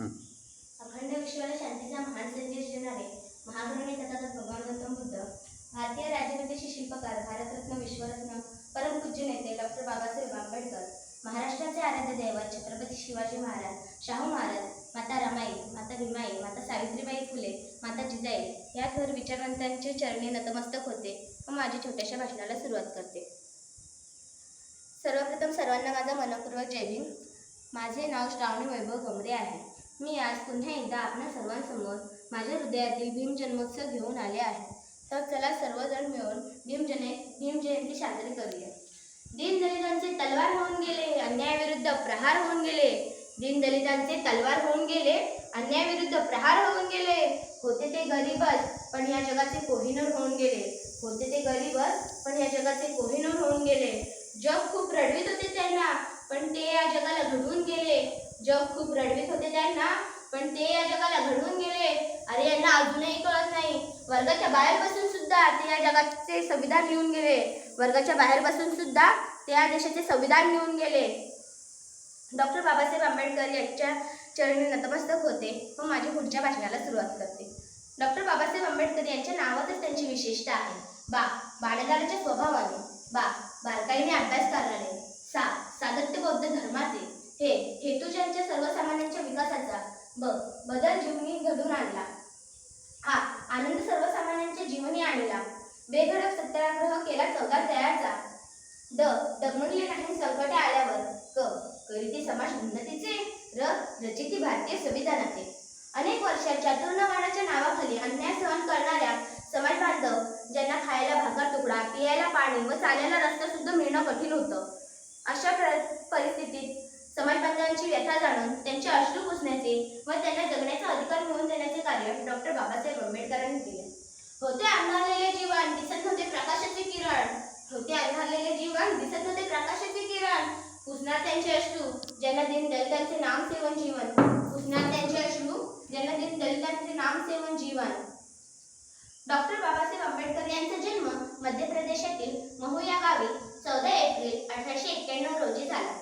अखंड विश्वाला शांतीचा महान संदेश देणारे महागुरुनी तथागत भगवान गौतम बुद्ध भारतीय राज्यघटनेचे शिल्पकार भारतरत्न विश्वरत्न परमपूज्य नेते डॉक्टर बाबासाहेब आंबेडकर महाराष्ट्राचे आराध्य दैवत छत्रपती शिवाजी महाराज शाहू महाराज माता रमाई माता भीमाई माता सावित्रीबाई फुले माता जिजाई या थोर विचारवंतांचे चरणी नतमस्तक होते व माझ्या छोट्याशा भाषणाला सुरुवात करते. सर्वप्रथम सर्वांना माझा मनपूर्वक जय भीम. माझे नाव श्रावणी वैभव गमरे आहे. मी आज पुन्हा एकदा आपणा सर्वांसमोर माझ्या हृदयातील भीमजन्मोत्सव घेऊन आले आहे. तर चला सर्वजण मिळून भीमजने भीमजयंती भीम जयंती साजरी करूया. दीनदलितांचे तलवार होऊन गेले अन्यायाविरुद्ध प्रहार होऊन गेले. दीनदलितांचे तलवार होऊन गेले अन्यायाविरुद्ध प्रहार होऊन गेले. होते ते गरीबच पण या जगाचे कोहिनूर होऊन गेले. होते ते गरीबच पण या जगाचे कोहिनूर होऊन गेले. जग खूप रडवीत होते त्यांना पण ते या जगाला घडवून गेले. जग खूप रडवीत होते त्यांना पण ते या जगाला घडवून गेले. अरे यांना अजूनही कळत नाही. वर्गाच्या बाहेर बसून सुद्धा ते या जगाचे संविधान लिहून गेले. वर्गाच्या बाहेर बसून सुद्धा ते या देशाचे संविधान लिहून गेले. डॉक्टर बाबासाहेब आंबेडकर यांच्या चरणी नतमस्तक होते. व माझ्या पुढच्या भाषणाला सुरुवात करते. डॉक्टर बाबासाहेब आंबेडकर यांच्या नावातच त्यांची विशेषता आहे. बा बाणेदाराच्या स्वभावाने. बा बारकाईने अभ्यास करणारे. सर्वसामान्यांच्या विकासाचा. ब बदल जीवनी घडून आणला. हा आनंद सर्वसामान्यांच्या जीवनी आणला. बेधडक सत्याग्रह केला चौदा तयारचा द डगमगले नाही संकट आल्यावर. क करीती समाज उन्नतीचे. र रचिती भारतीय संविधानाचे. अनेक वर्षात चातुर्णवाणाच्या नावाखाली अन्याय सहन करणाऱ्या समाज बांधव ज्यांना खायला भाकर तुकडा पियायला पाणी व चालायला रस्ता सुद्धा मिळणं कठीण होतं. अशा प्र- परिस्थितीत समाजबांधवांची व्यथा जाणून त्यांचे अश्रू पुसण्याचे व त्यांना जगण्याचा अधिकार मिळवून देण्याचे कार्य डॉक्टर बाबासाहेब आंबेडकरांनी केले. होते अंधारलेले जीवन दिसत नव्हते प्रकाशाचे किरण. होते अंधारलेले जीवन दिसत नव्हते प्रकाशाचे किरण. पुसणार त्यांचे अश्रू ज्यांना दिन दलितांचे नाम सेवन जीवन. पुसणार त्यांचे अश्रू ज्यांना दिन दलितांचे नाम सेवन जीवन. डॉक्टर बाबासाहेब आंबेडकर यांचा जन्म मध्य प्रदेशातील महू या गावी चौदा एप्रिल अठराशे एक्क्याण्णव रोजी झाला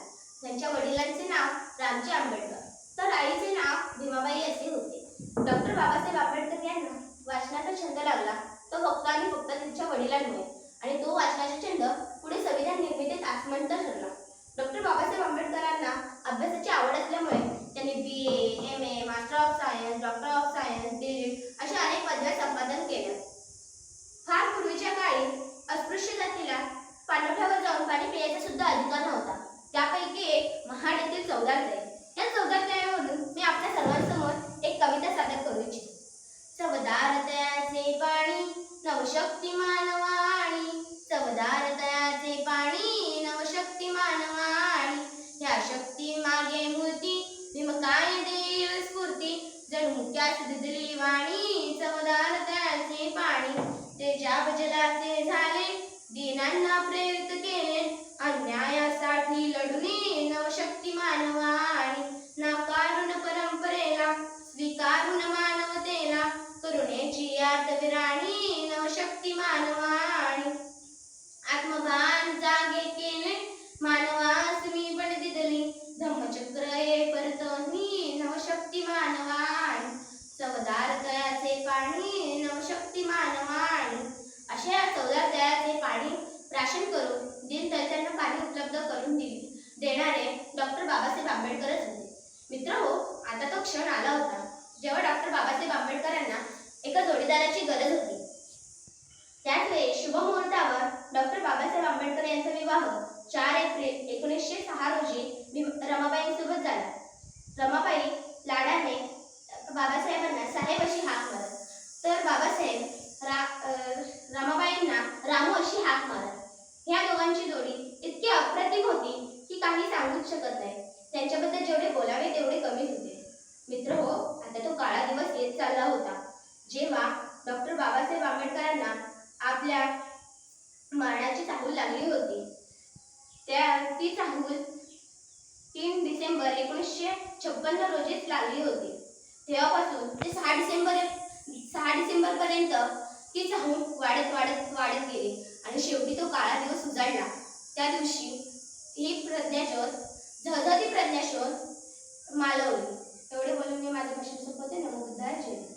त्यांच्या वडिलांचे नाव रामजी आंबेडकर. तर आईचे नाव भीमाबाई असे होते. डॉक्टर बाबासाहेब आंबेडकर यांना वाचनाचा छंद लागला. तो फक्त आणि फक्त त्यांच्या वडिलांमुळे. आणि तो वाचनाचा छंद पुढे संविधान निर्मितीत आसमंत ठरला. डॉक्टर बाबासाहेब आंबेडकरांना अभ्यासाची आवड असल्यामुळे त्यांनी B A M A master of science doctor of science DLitt अशा अनेक पदव्या संपादन केल्या. फार पूर्वीच्या काळी अस्पृश्य जातीला पाणवठ्यावर जाऊन पाणी पिण्याचा सुद्धा अधिकार नव्हता. त्यापैकी एक महाड येथील चौदार या चौदार तयावरून मी आपल्या सर्वांसमोर एक कविता सादर करू इच्छितो. चवदार तयाचे पाणी नवशक्ती मानवाणी चवदार तयाचे पाणी नवशक्ती मानवाणी ह्या शक्ती मागे मूर्ती भीमकाय देव स्फूर्ती. जणू मुक्यास दिदली वाणी चवदार तयाचे पाणी. ते ज्या जलाचे झाले दीनांना प्रेरित केले अन्याया पाणी नवशक्ती मानवाणी अशा या चवदार पाणी प्राशन करून दीनदलितांना पाणी उपलब्ध करून दिली देणारे डॉक्टर बाबासाहेब आंबेडकरच होते. मित्र हो आता तो क्षण आला होता जेव्हा डॉक्टर बाबासाहेब आंबेडकरांना एका जोडीदाराची गरज होती. त्याच वेळी शुभ मुहूर्तावर डॉक्टर बाबासाहेब आंबेडकर यांचा विवाह चार एप्रिल एकोणीसशे सहा रोजी रमाबाईंसोबत झाला. रमाबाई लाडाने बाबासाहेबांना साहेब अशी हाक मारली. तर बाबासाहेब रा रमाबाईंना रामू अशी हाक मारत. ह्या दोघांची जोडी इतकी अप्रतिम होती की काही सांगूच शकत नाही. त्यांच्याबद्दल जेवढे बोलावे तेवढे कमीच होते. मित्र हो आता तो काळा दिवस येत चालला होता. जेव्हा डॉक्टर बाबासाहेब आंबेडकरांना आपल्या मरणाची चाहूल लागली होती. त्या ती चाहूल तीन डिसेंबर एकोणीसशे छप्पन्न रोजीच लागली होती. तेव्हापासून ते सहा डिसेंबर सहा डिसेंबर पर्यंत ती चाहूल वाढत वाढत वाढत गेली. आणि शेवटी तो काळा दिवस उजाडला. त्या दिवशी ही प्रज्ञाशोध झळझळती प्रज्ञाशोध मालवली. एवढे बोलून मी माझ्या भाषण संपवते नमोबुद्धाय जय